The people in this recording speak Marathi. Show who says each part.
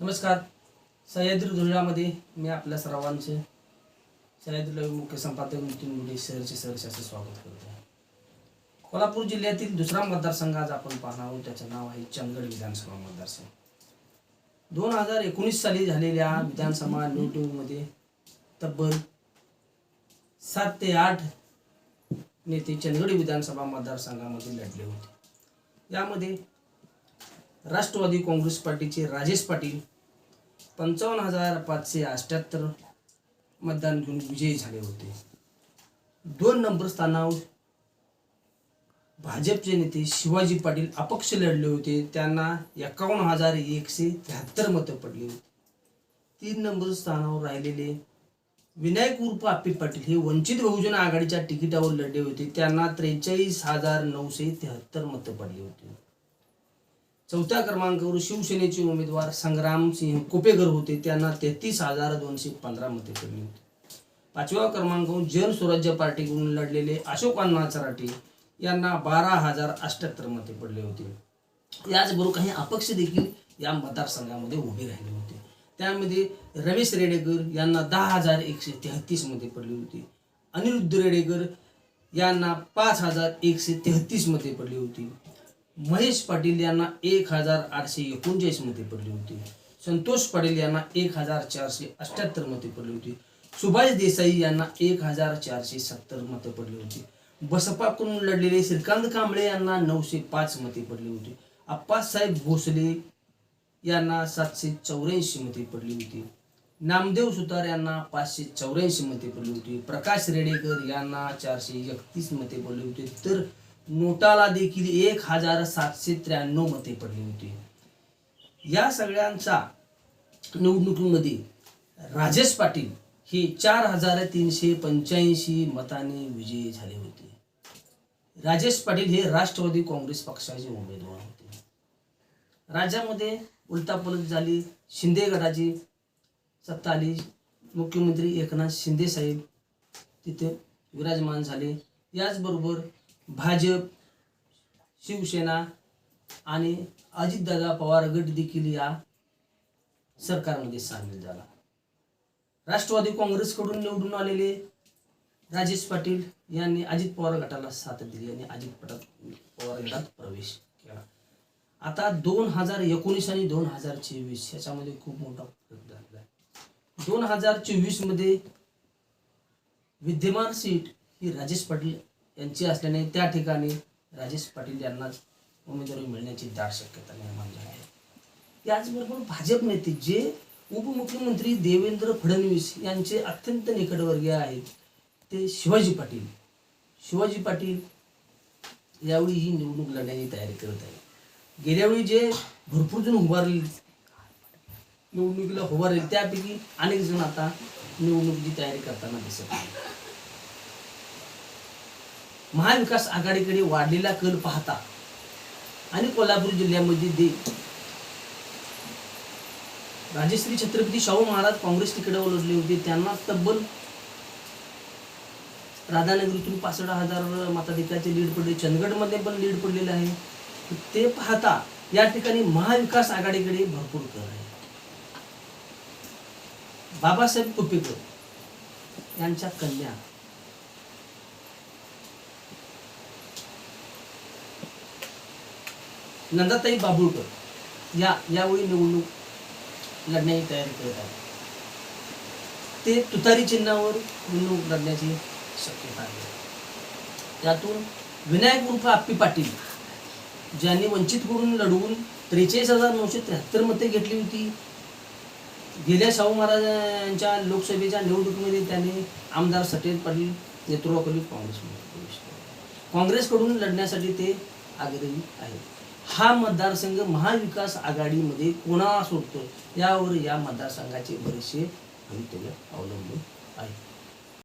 Speaker 1: नमस्कार. सह्याद्री धुळ्यामध्ये मी आपल्या सर्वांचे सह्याद्री मुख्य संपादक नितीन मुले शहरचे सहर्ष असे स्वागत करतो. कोल्हापूर जिल्ह्यातील दुसरा मतदारसंघ आज आपण पाहणार आहोत. त्याचं नाव आहे चंदगड विधानसभा मतदारसंघ. दोन हजार एकोणीस साली झालेल्या विधानसभा निवडणुकीमध्ये तब्बल सात ते आठ नेते चंदगड विधानसभा मतदारसंघामध्ये लढले होते. यामध्ये राष्ट्रवादी काँग्रेस पार्टीचे राजेश पाटील पंचावन्न हजार पाचशे अष्ट्याहत्तर मतदान घेऊन विजयी झाले होते. दोन नंबर स्थानावर भाजपचे नेते शिवाजी पाटील अपक्ष लढले होते. त्यांना एकावन्न हजार एकशे त्र्याहत्तर मतं पडली होती. तीन नंबर स्थानावर राहिलेले विनायक उर्फ आप्पी पाटील हे वंचित बहुजन आघाडीच्या तिकिटावर लढले होते. त्यांना त्रेचाळीस हजार नऊशे त्र्याहत्तर मतं पडली होती. चौथ्या क्रमांकावर शिवसेनेचे उमेदवार संग्राम सिंह कुपेकर होते. त्यांना तेहतीस हजार दोनशे पंधरा मते पडली होती. पाचव्या क्रमांकावर जन स्वराज्य पार्टीकडून लढलेले अशोक अण्णा चराटे यांना बारा हजार अष्ट्याहत्तर मते पडले होते. याचबरोबर काही अपक्ष देखील या मतदारसंघामध्ये उभे राहिले होते. त्यामध्ये रमेश रेडेकर यांना दहा हजार एकशे तेहतीस मते पडली होती. अनिरुद्ध रेडेकर यांना पाच हजार एकशे तेहतीस मते पडली होती. महेश पाटील यांना एक हजार आठशे एकोणचाळीसमध्ये पडली होती. संतोष पाटील यांना एक हजार चारशे अठ्याहत्तर मते पडली होती. सुभाष देसाई यांना एक हजार चारशे सत्तर मतं पडली होती. बसपाकडून लढलेले श्रीकांत कांबळे यांना नऊशे पाच मते पडली होती. आप्पासाहेब भोसले यांना सातशे चौऱ्याऐंशी मते पडली होती. नामदेव सुतार यांना पाचशे चौऱ्याऐंशी मते पडली होती. प्रकाश रेडेकर यांना चारशे एकतीस मते पडली होती. तर नोटाला देखील एक हजार सातशे त्र्याण्णव मते पडली होती. या सगळ्यांचा निवडणुकीमध्ये राजेश पाटील हे चार हजार तीनशे पंच्याऐंशी मताने विजयी झाले होते. राजेश पाटील हे राष्ट्रवादी काँग्रेस पक्षाचे उमेदवार होते. राज्यामध्ये उलटापलट झाली शिंदे गटाची सत्ता आली मुख्यमंत्री एकनाथ शिंदे साहेब तिथे विराजमान झाले. याचबरोबर भाजप शिवसेना आणि अजितदादा पवार गट देखील या सरकारमध्ये सामील झाला. राष्ट्रवादी काँग्रेसकडून निवडून आलेले राजेश पाटील यांनी अजित पवार गटाला साथ दिली आणि अजित पटात पवार गटात प्रवेश केला. आता दोन हजार एकोणीस आणि दोन हजार चोवीस याच्यामध्ये खूप मोठा फरक झालेला आहे. दोन हजार चोवीसमध्ये विद्यमान सीट ही राजेश पाटील यांची असल्याने त्या ठिकाणी राजेश पाटील यांनाच उमेदवारी मिळण्याची दाट शक्यता निर्माण झाली आहे. त्याचबरोबर भाजप नेते जे उपमुख्यमंत्री देवेंद्र फडणवीस यांचे अत्यंत निकटवर्गीय आहेत ते शिवाजी पाटील. शिवाजी पाटील यावेळी ही निवडणूक लढण्याची तयारी करत आहे गेल्यावेळी जे भरपूर जण उभारले निवडणुकीला उभारले त्यापैकी अनेक जण आता निवडणुकीची तयारी करताना दिसत आहे महाविकास आघाडीकडे वाढलेला कल पाहता आणि कोल्हापूर जिल्ह्यामध्ये दे राजश्री छत्रपती शाहू महाराज काँग्रेस तिकडे ओलडले होते. त्यांना तब्बल राधानगरीतून पासष्ट हजार मताधिकाराचे लीड पडले. चंदगडमध्ये पण लीड पडलेलं आहे. ते पाहता या ठिकाणी महाविकास आघाडीकडे भरपूर कल आहे. बाबासाहेब कुपेकर यांच्या कन्या नंदाताई बाबुळकर या यावेळी निवडणूक लढण्याची तयारी करत आहेत. ते तुतारी चिन्हावर निवडणूक लढण्याची शक्यता आहे. त्यातून विनायक उर्फ आप्पी पाटील ज्यांनी वंचितकडून लढवून त्रेचाळीस हजार नऊशे त्र्याहत्तर मते घेतली होती गेल्या शाहू महाराजांच्या लोकसभेच्या निवडणुकीमध्ये त्याने आमदार सटेल पाटील नेतृत्वाखाली काँग्रेसमध्ये प्रवेश केला. काँग्रेसकडून लढण्यासाठी ते आग्रही आहेत. हा मतदारसंघ महाविकास आघाडीमध्ये कोणा सोडतो? यावर या मतदारसंघाचे बरेचसे भवितव्य अवलंबून आहे.